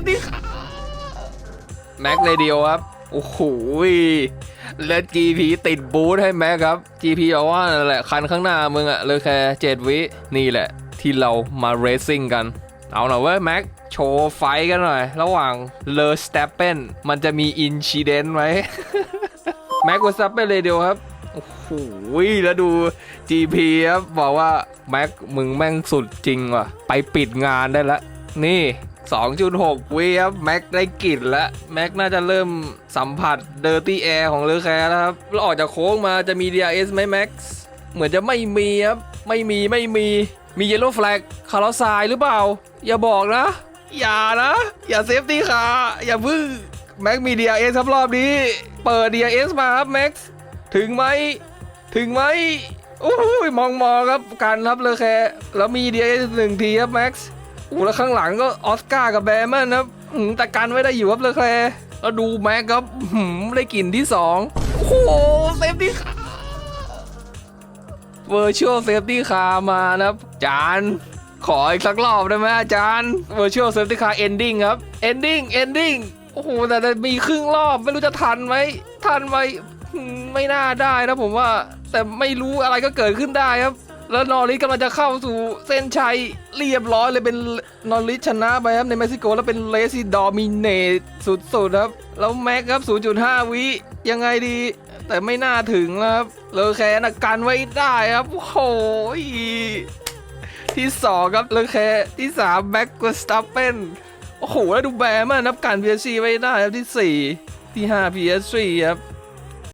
ฟตี้คาแม็กเรดิโอครับ โอ้โหแล้ว GP ติดบูทให้แม็กครับ GP บอกว่านั่นแหละคันข้างหน้ามึงอะเลยแค่เจ็ดวิ นี่แหละ ที่เรามาเรซซิ่งกัน เอาหน่อยเว้ยแม็กโชว์ไฟกันหน่อย ระหว่างเลอสเตปเปนมันจะมีอินชิเดนต์ไหมแม็กกับซับเปนเรดิโอครับโอ้โหแล้วดู GP ครับบอกว่า แม็กมึงแม่งสุดจริงว่ะ ไปปิดงานได้ละ นี่ 2.6วิครับแม็กได้กลิ่นแล้วแม็กน่าจะเริ่มสัมผัสเดอร์ตี้แอร์ของเลอแคร์แล้วครับแล้วออกจากโค้งมาจะมี DRS ไหมแม็กซ์เหมือนจะไม่มีครับ ไม่มีไม่มีมีเยลโล่แฟลกคาร์ลซายหรือเปล่า อย่าบอกนะ อย่านะ อย่าเซฟตี้คาอย่าพึ่งแม็กมี DRS ครับรอบนี้ เปิด DRS มาครับแม็กซ์ถึงไหมถึงไหมโอ้ยมองมองครับกันครับเลยแค่แล้วมีเดียหนึ่งทีครับแม็กซ์ โอ้แล้วข้างหลังก็ออสการ์กับแบร์แมนครับอืมแต่กันไว้ได้อยู่ครับเลยแค่แล้วดูแม็กครับหืมได้กลิ่นที่สองโอ้โหเซฟตี้คาเวอร์ชวลเซฟตี้คามานะครับจานขออีกสักรอบได้ไหมอาจารย์ Virtual Safety Car Ending ครับ Ending Ending โอ้โหแต่แต่มีครึ่งรอบไม่รู้จะทันไหมทันไหมอืมไม่น่าได้นะผมว่า แต่ไม่รู้อะไรก็เกิดขึ้นได้ครับ แล้วนอริสกำลังจะเข้าสู่เส้นชัยเรียบร้อยเลยเป็นนอริสชนะไปครับในเม็กซิโกแล้วเป็นเลซี่ดอมิเนตสุดๆครับ แล้วแม็กครับ 0.5 วิยังไงดี แต่ไม่น่าถึงครับเลอแคนนะกันไว้ได้ครับโอ้โหที่สองครับเลอแคร์ที่สามแม็กกสตัปเปนโอ้โห แล้วดูแบมากนับการ PSG ไว้ได้ครับที่สี่ที่ห้า PSG ครับ